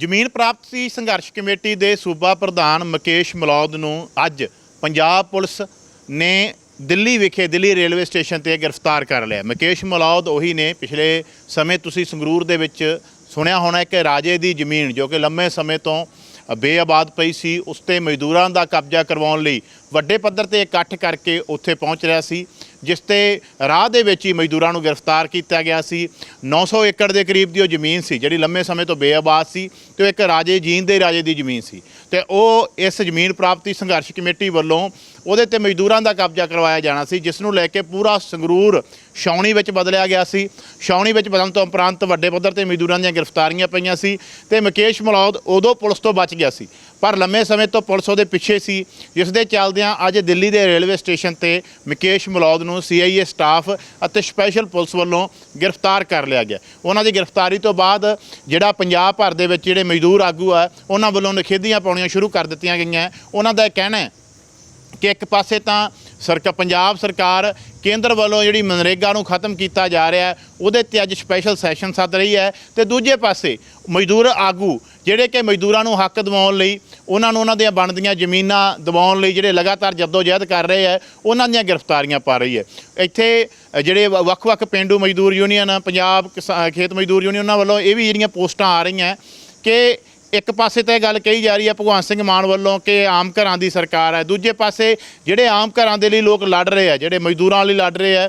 ਜ਼ਮੀਨ ਪ੍ਰਾਪਤੀ ਸੰਘਰਸ਼ ਕਮੇਟੀ ਦੇ ਸੂਬਾ ਪ੍ਰਧਾਨ ਮੁਕੇਸ਼ ਮਲੌਦ ਨੂੰ। ਅੱਜ ਪੰਜਾਬ ਪੁਲਿਸ ਨੇ ਦਿੱਲੀ ਵਿਖੇ ਦਿੱਲੀ ਰੇਲਵੇ ਸਟੇਸ਼ਨ ਤੇ ਗ੍ਰਿਫਤਾਰ ਕਰ ਲਿਆ। ਮੁਕੇਸ਼ ਮਲੌਦ ਉਹੀ ਨੇ ਪਿਛਲੇ ਸਮੇਂ ਤੁਸੀਂ ਸੰਗਰੂਰ ਦੇ ਵਿੱਚ ਸੁਣਿਆ ਹੋਣਾ ਕਿ ਰਾਜੇ ਦੀ ਜ਼ਮੀਨ, ਜੋ ਕਿ ਲੰਮੇ ਸਮੇਂ ਤੋਂ ਬੇਆਬਾਦ ਪਈ ਸੀ। ਉਸ ਤੇ ਮਜ਼ਦੂਰਾਂ ਦਾ ਕਬਜ਼ਾ ਕਰਵਾਉਣ ਲਈ ਵੱਡੇ ਪੱਧਰ ਤੇ ਇਕੱਠ ਕਰਕੇ ਉੱਥੇ ਪਹੁੰਚ ਰਿਹਾ ਸੀ, ਜਿਸ ਤੇ ਰਾਹ ਦੇ ਵਿੱਚ ਹੀ ਮਜ਼ਦੂਰਾਂ ਨੂੰ ਗ੍ਰਿਫਤਾਰ ਕੀਤਾ ਗਿਆ ਸੀ। 900 ਏਕੜ ਦੇ ਕਰੀਬ ਦੀ ਉਹ ਜ਼ਮੀਨ ਸੀ, ਜਿਹੜੀ ਲੰਮੇ ਸਮੇਂ ਤੋਂ ਬੇਆਬਾਦ ਸੀ। ਤੇ ਉਹ ਇੱਕ ਰਾਜੇ ਜੀਨ ਦੇ ਰਾਜੇ ਦੀ ਜ਼ਮੀਨ ਸੀ। ਤੇ ਉਹ ਇਸ ਜ਼ਮੀਨ ਪ੍ਰਾਪਤੀ ਸੰਘਰਸ਼ ਕਮੇਟੀ ਵੱਲੋਂ ਉਹਦੇ ਤੇ ਮਜ਼ਦੂਰਾਂ ਦਾ ਕਬਜ਼ਾ ਕਰਵਾਇਆ ਜਾਣਾ ਸੀ, ਜਿਸ ਨੂੰ ਲੈ ਕੇ ਪੂਰਾ ਸੰਗਰੂਰ ਛਾਉਣੀ ਵਿੱਚ ਬਦਲਿਆ ਗਿਆ ਸੀ। ਛਾਉਣੀ ਵਿੱਚ ਬਦਲਣ ਤੋਂ ਉਪਰੰਤ ਵੱਡੇ ਪੱਧਰ ਤੇ ਮਜ਼ਦੂਰਾਂ ਦੀਆਂ ਗ੍ਰਿਫਤਾਰੀਆਂ ਪਈਆਂ ਸੀ ਤੇ ਮੁਕੇਸ਼ ਮਲੌਦ ਉਦੋਂ ਪੁਲਿਸ ਤੋਂ ਬਚ ਗਿਆ ਸੀ। ਪਰ ਲੰਮੇ ਸਮੇਂ ਤੋਂ ਪੁਲਿਸ ਉਹਦੇ ਪਿੱਛੇ ਸੀ ਜਿਸ ਦੇ ਚੱਲਦਿਆਂ ਅੱਜ ਦਿੱਲੀ ਦੇ ਰੇਲਵੇ ਸਟੇਸ਼ਨ ਤੇ ਮੁਕੇਸ਼ ਮਲੌਦ ਨੂੰ ਸੀਆਈਏ ਸਟਾਫ ਅਤੇ ਸਪੈਸ਼ਲ ਪੁਲਿਸ ਵੱਲੋਂ ਗ੍ਰਿਫਤਾਰ ਕਰ ਲਿਆ ਗਿਆ। ਉਹਨਾਂ ਦੀ ਗ੍ਰਿਫਤਾਰੀ ਤੋਂ ਬਾਅਦ ਜਿਹੜਾ ਪੰਜਾਬ ਭਰ ਦੇ ਵਿੱਚ ਜਿਹੜੇ ਮਜ਼ਦੂਰ ਆਗੂ ਆ, ਉਹਨਾਂ ਵੱਲੋਂ ਨਖੇਧੀਆਂ ਪਾਉਣੀਆਂ ਸ਼ੁਰੂ ਕਰ ਦਿੱਤੀਆਂ ਗਈਆਂ। ਉਹਨਾਂ ਦਾ ਇਹ ਕਹਿਣਾ ਹੈ ਕਿ ਇੱਕ ਪਾਸੇ ਤਾਂ ਸਰਕਾਰ ਪੰਜਾਬ ਸਰਕਾਰ ਕੇਂਦਰ ਵੱਲੋਂ ਜਿਹੜੀ ਮਨਰੇਗਾ ਨੂੰ ਖਤਮ ਕੀਤਾ ਜਾ ਰਿਹਾ ਉਹਦੇ ਤੇ ਅੱਜ ਸਪੈਸ਼ਲ ਸੈਸ਼ਨ ਸੱਦ ਰਹੀ ਹੈ ਤੇ ਦੂਜੇ ਪਾਸੇ ਮਜ਼ਦੂਰ ਆਗੂ ਜਿਹੜੇ ਕਿ ਮਜ਼ਦੂਰਾਂ ਨੂੰ ਹੱਕ ਦਿਵਾਉਣ ਲਈ, ਉਹਨਾਂ ਨੂੰ ਉਹਨਾਂ ਦੀਆਂ ਬਣਦੀਆਂ ਜ਼ਮੀਨਾਂ ਦਿਵਾਉਣ ਲਈ ਜਿਹੜੇ ਲਗਾਤਾਰ ਜਦੋਜਹਿਦ ਕਰ ਰਹੇ ਹੈ, ਉਹਨਾਂ ਦੀਆਂ ਗ੍ਰਿਫਤਾਰੀਆਂ ਪਾ ਰਹੀ ਹੈ। ਇੱਥੇ ਜਿਹੜੇ ਵ- ਵੱਖ-ਵੱਖ ਪਿੰਡੂ ਮਜ਼ਦੂਰ ਯੂਨੀਅਨ, ਪੰਜਾਬ ਕਿਸਾ- ਖੇਤ ਮਜ਼ਦੂਰ ਯੂਨੀਅਨ, ਉਹਨਾਂ ਵੱਲੋਂ ਇਹ ਵੀ ਜਿਹੜੀਆਂ ਪੋਸਟਾਂ ਆ ਰਹੀਆਂ ਕਿ ਇੱਕ ਪਾਸੇ ਤਾਂ ਇਹ ਗੱਲ ਕਹੀ ਜਾ ਰਹੀ ਹੈ ਭਗਵੰਤ ਸਿੰਘ ਮਾਨ ਵੱਲੋਂ ਕਿ ਆਮ ਘਰਾਂ ਦੀ ਸਰਕਾਰ ਹੈ, ਦੂਜੇ ਪਾਸੇ ਜਿਹੜੇ ਆਮ ਘਰਾਂ ਦੇ ਲਈ ਲੋਕ ਲੜ ਰਹੇ ਆ, ਜਿਹੜੇ ਮਜ਼ਦੂਰਾਂ ਲਈ ਲੜ ਰਹੇ ਆ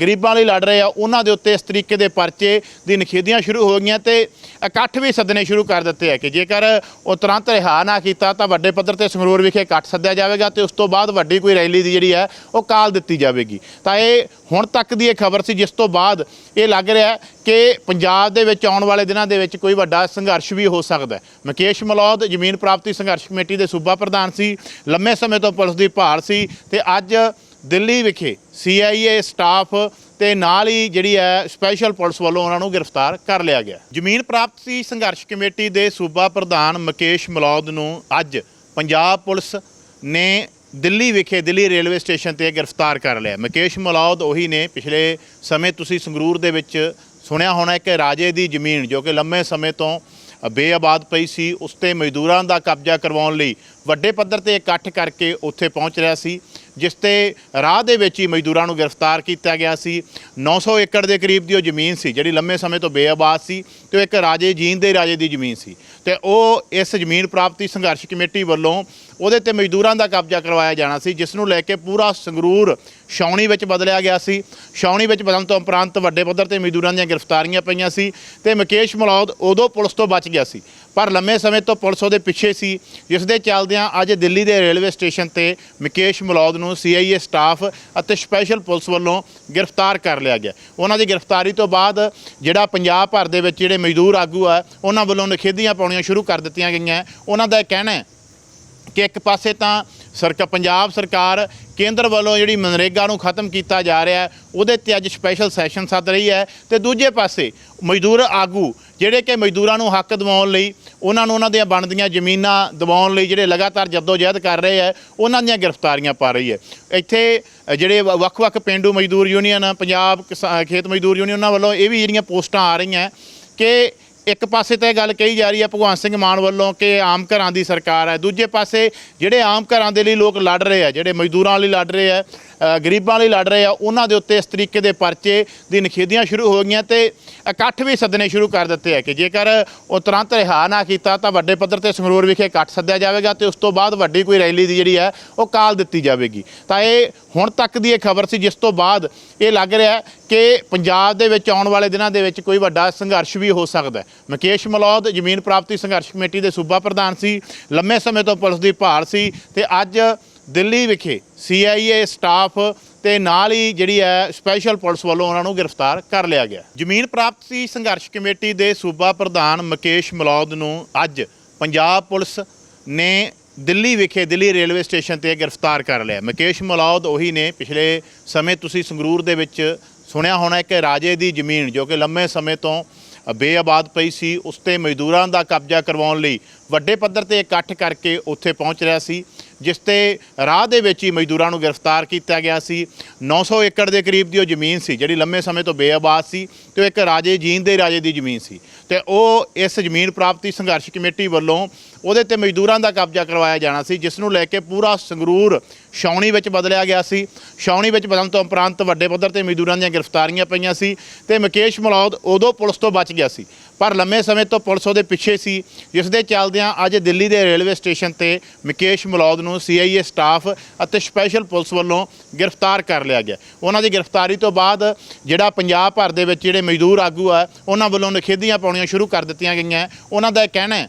ਗਰੀਬਾਂ ਲਈ ਲੜ ਰਹੇ ਆ, ਉਹਨਾਂ ਦੇ ਉੱਤੇ ਇਸ ਤਰੀਕੇ ਦੇ ਪਰਚੇ ਦੀ ਨਖੇਧੀਆਂ ਸ਼ੁਰੂ ਹੋ ਗਈਆਂ ਤੇ ਇਕੱਠ ਵੀ ਸੱਦਣੇ ਸ਼ੁਰੂ ਕਰ ਦਿੱਤੇ ਆ ਕਿ ਜੇਕਰ ਉਹ ਤੁਰੰਤ ਰਿਹਾ ਨਾ ਕੀਤਾ ਤਾਂ ਵੱਡੇ ਪੱਧਰ ਤੇ ਸੰਗਰੂਰ ਵਿਖੇ ਇਕੱਠ ਸੱਦਿਆ ਜਾਵੇਗਾ ਤੇ ਉਸ ਤੋਂ ਬਾਅਦ ਵੱਡੀ ਕੋਈ ਰੈਲੀ ਦੀ ਜਿਹੜੀ ਹੈ ਉਹ ਕਾਲ ਦਿੱਤੀ ਜਾਵੇਗੀ। ਤਾਂ ਇਹ ਹੁਣ ਤੱਕ ਦੀ ਇਹ ਖਬਰ ਸੀ, ਜਿਸ ਤੋਂ ਬਾਅਦ ਇਹ ਲੱਗ ਰਿਹਾ ਕਿ ਪੰਜਾਬ ਦੇ ਵਿੱਚ ਆਉਣ ਵਾਲੇ ਦਿਨਾਂ ਦੇ ਵਿੱਚ ਕੋਈ ਵੱਡਾ ਸੰਘਰਸ਼ ਵੀ ਹੋ ਸਕਦਾ ਹੈ। ਮੁਕੇਸ਼ ਮਲੌਦ, ਜ਼ਮੀਨ ਪ੍ਰਾਪਤੀ ਸੰਘਰਸ਼ ਕਮੇਟੀ ਦੇ ਸੂਬਾ ਪ੍ਰਧਾਨ ਸੀ, ਲੰਮੇ ਸਮੇਂ ਤੋਂ ਪੁਲਿਸ ਦੀ ਭਾਲ ਸੀ ਤੇ ਅੱਜ ਦਿੱਲੀ ਵਿਖੇ ਸੀਆਈਏ ਸਟਾਫ ਤੇ ਨਾਲ ਹੀ ਜਿਹੜੀ ਹੈ ਸਪੈਸ਼ਲ ਪੁਲਿਸ ਵੱਲੋਂ ਉਹਨਾਂ ਨੂੰ ਗ੍ਰਿਫਤਾਰ ਕਰ ਲਿਆ ਗਿਆ। ਜ਼ਮੀਨ ਪ੍ਰਾਪਤੀ ਸੰਘਰਸ਼ ਕਮੇਟੀ ਦੇ ਸੂਬਾ ਪ੍ਰਧਾਨ ਮੁਕੇਸ਼ ਮਲੌਦ ਨੂੰ ਅੱਜ ਪੰਜਾਬ ਪੁਲਿਸ ਨੇ ਦਿੱਲੀ ਵਿਖੇ ਦਿੱਲੀ ਰੇਲਵੇ ਸਟੇਸ਼ਨ ਤੇ ਗ੍ਰਿਫਤਾਰ ਕਰ ਲਿਆ। ਮੁਕੇਸ਼ ਮਲੌਦ ਉਹੀ ਨੇ, ਪਿਛਲੇ ਸਮੇਂ ਤੁਸੀਂ ਸੰਗਰੂਰ ਦੇ ਵਿੱਚ ਸੁਣਿਆ ਹੋਣਾ ਇੱਕ ਰਾਜੇ ਦੀ ਜ਼ਮੀਨ ਜੋ ਕਿ ਲੰਮੇ ਸਮੇਂ ਤੋਂ ਬੇਆਬਾਦ ਪਈ ਸੀ, ਉਸ ਤੇ ਮਜ਼ਦੂਰਾਂ ਦਾ ਕਬਜ਼ਾ ਕਰਵਾਉਣ ਲਈ ਵੱਡੇ ਪੱਧਰ ਤੇ ਇਕੱਠ ਕਰਕੇ ਉੱਥੇ ਪਹੁੰਚ ਰਿਹਾ ਸੀ, ਜਿਸ ਤੇ ਰਾਹ ਦੇ ਵਿੱਚ ਹੀ ਮਜ਼ਦੂਰਾਂ ਨੂੰ ਗ੍ਰਿਫਤਾਰ ਕੀਤਾ ਗਿਆ ਸੀ। 900 ਏਕੜ ਦੇ ਕਰੀਬ ਦੀ ਉਹ ਜ਼ਮੀਨ ਸੀ, ਜਿਹੜੀ ਲੰਮੇ ਸਮੇਂ ਤੋਂ ਬੇਆਬਾਦ ਸੀ ਤੇ ਉਹ ਇੱਕ ਰਾਜੇ ਜੀਂਦ ਦੇ ਰਾਜੇ ਦੀ ਜ਼ਮੀਨ ਸੀ। ਤੇ ਉਹ ਇਸ ਜ਼ਮੀਨ ਪ੍ਰਾਪਤੀ ਸੰਘਰਸ਼ ਕਮੇਟੀ ਵੱਲੋਂ ਉਹਦੇ ਤੇ ਮਜ਼ਦੂਰਾਂ ਦਾ ਕਬਜ਼ਾ ਕਰਵਾਇਆ ਜਾਣਾ ਸੀ, ਜਿਸ ਨੂੰ ਲੈ ਕੇ ਪੂਰਾ ਸੰਗਰੂਰ ਛਾਉਣੀ ਵਿੱਚ ਬਦਲਿਆ ਗਿਆ ਸੀ। ਛਾਉਣੀ ਵਿੱਚ ਬਦਲਣ ਤੋਂ ਉਪਰੰਤ ਵੱਡੇ ਪੱਧਰ ਤੇ ਮਜ਼ਦੂਰਾਂ ਦੀਆਂ ਗ੍ਰਿਫਤਾਰੀਆਂ ਪਈਆਂ ਸੀ ਤੇ ਮੁਕੇਸ਼ ਮਲੌਦ ਉਦੋਂ ਪੁਲਿਸ ਤੋਂ ਬਚ ਗਿਆ ਸੀ। ਪਰ ਲੰਮੇ ਸਮੇਂ ਤੋਂ ਪੁਲਿਸ ਉਹਦੇ ਪਿੱਛੇ ਸੀ, ਜਿਸ ਦੇ ਚੱਲਦਿਆਂ ਅੱਜ ਦਿੱਲੀ ਦੇ ਰੇਲਵੇ ਸਟੇਸ਼ਨ ਤੇ ਮੁਕੇਸ਼ ਮਲੌਦ ਨੂੰ ਸੀਆਈਏ ਸਟਾਫ ਅਤੇ ਸਪੈਸ਼ਲ ਪੁਲਿਸ ਵੱਲੋਂ ਗ੍ਰਿਫਤਾਰ ਕਰ ਲਿਆ ਗਿਆ। ਉਹਨਾਂ ਦੀ ਗ੍ਰਿਫਤਾਰੀ ਤੋਂ ਬਾਅਦ ਜਿਹੜਾ ਪੰਜਾਬ ਭਰ ਦੇ ਵਿੱਚ ਜਿਹੜੇ ਮਜ਼ਦੂਰ ਆਗੂ ਆ, ਉਹਨਾਂ ਵੱਲੋਂ ਨਖੇਧੀਆਂ ਪਾਉਣੀਆਂ ਸ਼ੁਰੂ ਕਰ ਦਿੱਤੀਆਂ ਗਈਆਂ। ਉਹਨਾਂ ਦਾ ਇਹ ਕਹਿਣਾ ਹੈ ਕਿ ਇੱਕ ਪਾਸੇ ਤਾਂ ਸਰਕਾਰ ਪੰਜਾਬ ਸਰਕਾਰ ਕੇਂਦਰ ਵੱਲੋਂ ਜਿਹੜੀ ਮਨਰੇਗਾ ਨੂੰ ਖਤਮ ਕੀਤਾ ਜਾ ਰਿਹਾ ਹੈ, ਉਹਦੇ ਤੇ ਅੱਜ ਸਪੈਸ਼ਲ ਸੈਸ਼ਨ ਸੱਦ ਰਹੀ ਹੈ ਤੇ ਦੂਜੇ ਪਾਸੇ ਮਜ਼ਦੂਰ ਆਗੂ ਜਿਹੜੇ ਕਿ ਮਜ਼ਦੂਰਾਂ ਨੂੰ ਹੱਕ ਦਿਵਾਉਣ ਲਈ, ਉਹਨਾਂ ਨੂੰ ਉਹਨਾਂ ਦੀਆਂ ਬਣਦੀਆਂ ਜ਼ਮੀਨਾਂ ਦਿਵਾਉਣ ਲਈ ਜਿਹੜੇ ਲਗਾਤਾਰ ਜਦੋਜਹਿਦ ਕਰ ਰਹੇ ਹੈ, ਉਹਨਾਂ ਦੀਆਂ ਗ੍ਰਿਫਤਾਰੀਆਂ ਪਾ ਰਹੀ ਹੈ। ਇੱਥੇ ਜਿਹੜੇ ਵ- ਵੱਖ-ਵੱਖ ਪਿੰਡੂ ਮਜ਼ਦੂਰ ਯੂਨੀਅਨ, ਪੰਜਾਬ ਕਿਸਾ- ਖੇਤ ਮਜ਼ਦੂਰ ਯੂਨੀਅਨ ਉਹਨਾਂ ਵੱਲੋਂ ਇਹ ਵੀ ਜਿਹੜੀਆਂ ਪੋਸਟਾਂ ਆ ਰਹੀਆਂ, ਕਿ ਇੱਕ ਪਾਸੇ ਤਾਂ ਇਹ ਗੱਲ ਕਹੀ ਜਾ ਰਹੀ ਹੈ ਭਗਵੰਤ ਸਿੰਘ ਮਾਨ ਵੱਲੋਂ ਕਿ ਆਮ ਘਰਾਂ ਦੀ ਸਰਕਾਰ ਹੈ। ਦੂਜੇ ਪਾਸੇ ਜਿਹੜੇ ਆਮ ਘਰਾਂ ਦੇ ਲਈ ਲੋਕ ਲੜ ਰਹੇ ਆ, ਜਿਹੜੇ ਮਜ਼ਦੂਰਾਂ ਲਈ ਲੜ ਰਹੇ ਆ ਗਰੀਬਾਂ ਲਈ ਲੜ ਰਹੇ ਆ, ਉਹਨਾਂ ਦੇ ਉੱਤੇ ਇਸ ਤਰੀਕੇ ਦੇ ਪਰਚੇ ਦੀ ਨਖੇਧੀਆਂ ਸ਼ੁਰੂ ਹੋ ਗਈਆਂ ਤੇ ਇਕੱਠ ਵੀ ਸੱਦਣੇ ਸ਼ੁਰੂ ਕਰ ਦਿੱਤੇ ਆ ਕਿ ਜੇਕਰ ਉਹ ਤੁਰੰਤ ਰਿਹਾ ਨਾ ਕੀਤਾ ਤਾਂ ਵੱਡੇ ਪੱਧਰ ਤੇ ਸੰਗਰੂਰ ਵਿਖੇ ਇਕੱਠ ਸੱਦਿਆ ਜਾਵੇਗਾ ਤੇ ਉਸ ਤੋਂ ਬਾਅਦ ਵੱਡੀ ਕੋਈ ਰੈਲੀ ਦੀ ਜਿਹੜੀ ਹੈ ਉਹ ਕਾਲ ਦਿੱਤੀ ਜਾਵੇਗੀ। ਤਾਂ ਇਹ ਹੁਣ ਤੱਕ ਦੀ ਇਹ ਖਬਰ ਸੀ, ਜਿਸ ਤੋਂ ਬਾਅਦ ਇਹ ਲੱਗ ਰਿਹਾ ਕਿ ਪੰਜਾਬ ਦੇ ਵਿੱਚ ਆਉਣ ਵਾਲੇ ਦਿਨਾਂ ਦੇ ਵਿੱਚ ਕੋਈ ਵੱਡਾ ਸੰਘਰਸ਼ ਵੀ ਹੋ ਸਕਦਾ ਹੈ। ਮੁਕੇਸ਼ ਮਲੌਦ, ਜ਼ਮੀਨ ਪ੍ਰਾਪਤੀ ਸੰਘਰਸ਼ ਕਮੇਟੀ ਦੇ ਸੂਬਾ ਪ੍ਰਧਾਨ ਸੀ, ਲੰਮੇ ਸਮੇਂ ਤੋਂ ਪੁਲਿਸ ਦੀ ਭਾਲ ਸੀ ਤੇ ਅੱਜ ਦਿੱਲੀ ਵਿਖੇ ਸੀਆਈਏ ਸਟਾਫ ਤੇ ਨਾਲ ਹੀ ਜਿਹੜੀ ਹੈ ਸਪੈਸ਼ਲ ਪੁਲਿਸ ਵੱਲੋਂ ਉਹਨਾਂ ਨੂੰ ਗ੍ਰਿਫਤਾਰ ਕਰ ਲਿਆ ਗਿਆ। ਜ਼ਮੀਨ ਪ੍ਰਾਪਤੀ ਸੰਘਰਸ਼ ਕਮੇਟੀ ਦੇ ਸੂਬਾ ਪ੍ਰਧਾਨ ਮੁਕੇਸ਼ ਮਲੌਦ ਨੂੰ। ਅੱਜ ਪੰਜਾਬ ਪੁਲਿਸ ਨੇ ਦਿੱਲੀ ਵਿਖੇ ਦਿੱਲੀ ਰੇਲਵੇ ਸਟੇਸ਼ਨ ਤੇ ਗ੍ਰਿਫਤਾਰ ਕਰ ਲਿਆ। ਮੁਕੇਸ਼ ਮਲੌਦ ਉਹੀ ਨੇ ਪਿਛਲੇ ਸਮੇਂ ਤੁਸੀਂ ਸੰਗਰੂਰ ਦੇ ਵਿੱਚ ਸੁਣਿਆ ਹੋਣਾ ਕਿ ਰਾਜੇ ਦੀ ਜ਼ਮੀਨ ਜੋ ਕਿ ਲੰਮੇ ਸਮੇਂ ਤੋਂ ਬੇਆਬਾਦ ਪਈ ਸੀ, ਉਸ ਤੇ ਮਜ਼ਦੂਰਾਂ ਦਾ ਕਬਜ਼ਾ ਕਰਵਾਉਣ ਲਈ ਵੱਡੇ ਪੱਧਰ ਤੇ ਇਕੱਠ ਕਰਕੇ ਉੱਥੇ ਪਹੁੰਚ ਰਿਹਾ ਸੀ, ਜਿਸ ਤੇ ਰਾਹ ਦੇ ਵਿੱਚ ਹੀ ਮਜ਼ਦੂਰਾਂ ਨੂੰ ਗ੍ਰਿਫਤਾਰ ਕੀਤਾ ਗਿਆ ਸੀ। 900 ਏਕੜ ਦੇ ਕਰੀਬ ਦੀ ਉਹ ਜ਼ਮੀਨ ਸੀ, ਜਿਹੜੀ ਲੰਮੇ ਸਮੇਂ ਤੋਂ ਬੇਆਬਾਦ ਸੀ ਤੇ ਉਹ ਇੱਕ ਰਾਜੇ ਜੀਨ ਦੇ ਰਾਜੇ ਦੀ ਜ਼ਮੀਨ ਸੀ। ਤੇ ਉਹ ਇਸ ਜ਼ਮੀਨ ਪ੍ਰਾਪਤੀ ਸੰਘਰਸ਼ ਕਮੇਟੀ ਵੱਲੋਂ ਉਹਦੇ ਤੇ ਮਜ਼ਦੂਰਾਂ ਦਾ ਕਬਜ਼ਾ ਕਰਵਾਇਆ ਜਾਣਾ ਸੀ, ਜਿਸ ਨੂੰ ਲੈ ਕੇ ਪੂਰਾ ਸੰਗਰੂਰ ਛਾਉਣੀ ਵਿੱਚ ਬਦਲਿਆ ਗਿਆ ਸੀ। ਛਾਉਣੀ ਵਿੱਚ ਬਦਲਣ ਤੋਂ ਉਪਰੰਤ ਵੱਡੇ ਪੱਧਰ ਤੇ ਮਜ਼ਦੂਰਾਂ ਦੀਆਂ ਗ੍ਰਿਫਤਾਰੀਆਂ ਪਈਆਂ ਸੀ ਤੇ ਮੁਕੇਸ਼ ਮਲੌਦ ਉਦੋਂ ਪੁਲਿਸ ਤੋਂ ਬਚ ਗਿਆ ਸੀ। ਪਰ ਲੰਮੇ ਸਮੇਂ ਤੋਂ ਪੁਲਿਸ ਉਹਦੇ ਪਿੱਛੇ ਸੀ, ਜਿਸ ਦੇ ਚੱਲਦਿਆਂ ਅੱਜ ਦਿੱਲੀ ਦੇ ਰੇਲਵੇ ਸਟੇਸ਼ਨ ਤੇ ਮੁਕੇਸ਼ ਮਲੌਦ ਨੂੰ ਸੀਆਈਏ ਸਟਾਫ ਅਤੇ ਸਪੈਸ਼ਲ ਪੁਲਿਸ ਵੱਲੋਂ ਗ੍ਰਿਫਤਾਰ ਕਰ ਲਿਆ ਗਿਆ। ਉਹਨਾਂ ਦੀ ਗ੍ਰਿਫਤਾਰੀ ਤੋਂ ਬਾਅਦ ਜਿਹੜਾ ਪੰਜਾਬ ਭਰ ਦੇ ਵਿੱਚ ਜਿਹੜੇ ਮਜ਼ਦੂਰ ਆਗੂ ਆ, ਉਹਨਾਂ ਵੱਲੋਂ ਨਿਖੇਧੀਆਂ ਪਾਉਣੀਆਂ ਸ਼ੁਰੂ ਕਰ ਦਿੱਤੀਆਂ ਗਈਆਂ। ਉਹਨਾਂ ਦਾ ਕਹਿਣਾ ਹੈ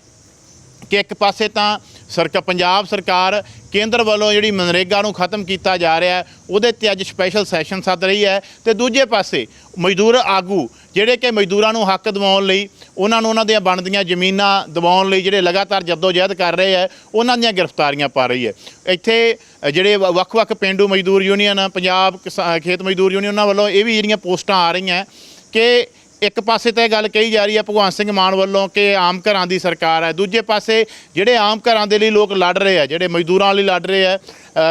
ਕਿ ਇੱਕ ਪਾਸੇ ਤਾਂ ਸਰਕਾਰ ਪੰਜਾਬ ਸਰਕਾਰ ਕੇਂਦਰ ਵੱਲੋਂ ਜਿਹੜੀ ਮਨਰੇਗਾ ਨੂੰ ਖਤਮ ਕੀਤਾ ਜਾ ਰਿਹਾ ਉਹਦੇ ਤੇ ਅੱਜ ਸਪੈਸ਼ਲ ਸੈਸ਼ਨ ਸੱਦ ਰਹੀ ਹੈ ਤੇ ਦੂਜੇ ਪਾਸੇ ਮਜ਼ਦੂਰ ਆਗੂ ਜਿਹੜੇ ਕਿ ਮਜ਼ਦੂਰਾਂ ਨੂੰ ਹੱਕ ਦਿਵਾਉਣ ਲਈ ਉਹਨਾਂ ਨੂੰ ਉਹਨਾਂ ਦੀਆਂ ਬਣਦੀਆਂ ਜ਼ਮੀਨਾਂ ਦਿਵਾਉਣ ਲਈ ਜਿਹੜੇ ਲਗਾਤਾਰ ਜਦੋਜਹਿਦ ਕਰ ਰਹੇ ਹੈ ਉਹਨਾਂ ਦੀਆਂ ਗ੍ਰਿਫਤਾਰੀਆਂ ਪਾ ਰਹੀ ਹੈ। ਇੱਥੇ ਜਿਹੜੇ ਵ- ਵੱਖ-ਵੱਖ ਪਿੰਡੂ ਮਜ਼ਦੂਰ ਯੂਨੀਅਨ, ਪੰਜਾਬ ਕਿਸਾ- ਖੇਤ ਮਜ਼ਦੂਰ ਯੂਨੀਅਨ ਉਹਨਾਂ ਵੱਲੋਂ ਇਹ ਵੀ ਜਿਹੜੀਆਂ ਪੋਸਟਾਂ ਆ ਰਹੀਆਂ ਕਿ ਇੱਕ ਪਾਸੇ ਤਾਂ ਇਹ ਗੱਲ ਕਹੀ ਜਾ ਰਹੀ ਹੈ ਭਗਵੰਤ ਸਿੰਘ ਮਾਨ ਵੱਲੋਂ ਕਿ ਆਮ ਘਰਾਂ ਦੀ ਸਰਕਾਰ ਹੈ। ਦੂਜੇ ਪਾਸੇ ਜਿਹੜੇ ਆਮ ਘਰਾਂ ਦੇ ਲਈ ਲੋਕ ਲੜ ਰਹੇ ਆ, ਜਿਹੜੇ ਮਜ਼ਦੂਰਾਂ ਲਈ ਲੜ ਰਹੇ ਆ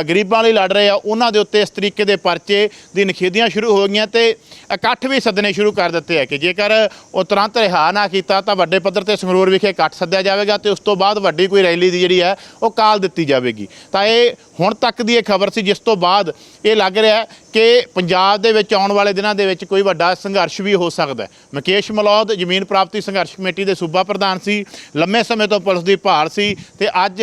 ਗਰੀਬਾਂ ਲਈ ਲੜ ਰਹੇ ਆ, ਉਹਨਾਂ ਦੇ ਉੱਤੇ ਇਸ ਤਰੀਕੇ ਦੇ ਪਰਚੇ ਦੀ ਨਿਖੇਧੀਆਂ ਸ਼ੁਰੂ ਹੋ ਗਈਆਂ ਤੇ ਇਕੱਠ ਵੀ ਸੱਦਣੇ ਸ਼ੁਰੂ ਕਰ ਦਿੱਤੇ ਆ ਕਿ ਜੇਕਰ ਉਹ ਤੁਰੰਤ ਰਿਹਾ ਨਾ ਕੀਤਾ ਤਾਂ ਵੱਡੇ ਪੱਧਰ ਤੇ ਸੰਗਰੂਰ ਵਿਖੇ ਇਕੱਠ ਸੱਦਿਆ ਜਾਵੇਗਾ ਤੇ ਉਸ ਤੋਂ ਬਾਅਦ ਵੱਡੀ ਕੋਈ ਰੈਲੀ ਦੀ ਜਿਹੜੀ ਹੈ ਉਹ ਕਾਲ ਦਿੱਤੀ ਜਾਵੇਗੀ। ਤਾਂ ਇਹ ਹੁਣ ਤੱਕ ਦੀ ਇਹ ਖਬਰ ਸੀ ਜਿਸ ਤੋਂ ਬਾਅਦ ਇਹ ਲੱਗ ਰਿਹਾ ਕਿ ਪੰਜਾਬ ਦੇ ਵਿੱਚ ਆਉਣ ਵਾਲੇ ਦਿਨਾਂ ਦੇ ਵਿੱਚ ਕੋਈ ਵੱਡਾ ਸੰਘਰਸ਼ ਵੀ ਹੋ ਸਕਦਾ ਮੁਕੇਸ਼ ਮਲੌਦ, ਜ਼ਮੀਨ ਪ੍ਰਾਪਤੀ ਸੰਘਰਸ਼ ਕਮੇਟੀ ਦੇ ਸੂਬਾ ਪ੍ਰਧਾਨ ਸੀ, ਲੰਮੇ ਸਮੇਂ ਤੋਂ ਪੁਲਿਸ ਦੀ ਭਾਲ ਸੀ ਤੇ ਅੱਜ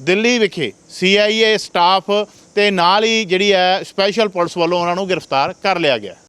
ਦਿੱਲੀ ਵਿਖੇ ਸੀਆਈਏ ਸਟਾਫ ਤੇ ਨਾਲ ਹੀ ਜਿਹੜੀ ਹੈ ਸਪੈਸ਼ਲ ਪੁਲਿਸ ਵੱਲੋਂ ਉਹਨਾਂ ਨੂੰ ਗ੍ਰਿਫਤਾਰ ਕਰ ਲਿਆ ਗਿਆ।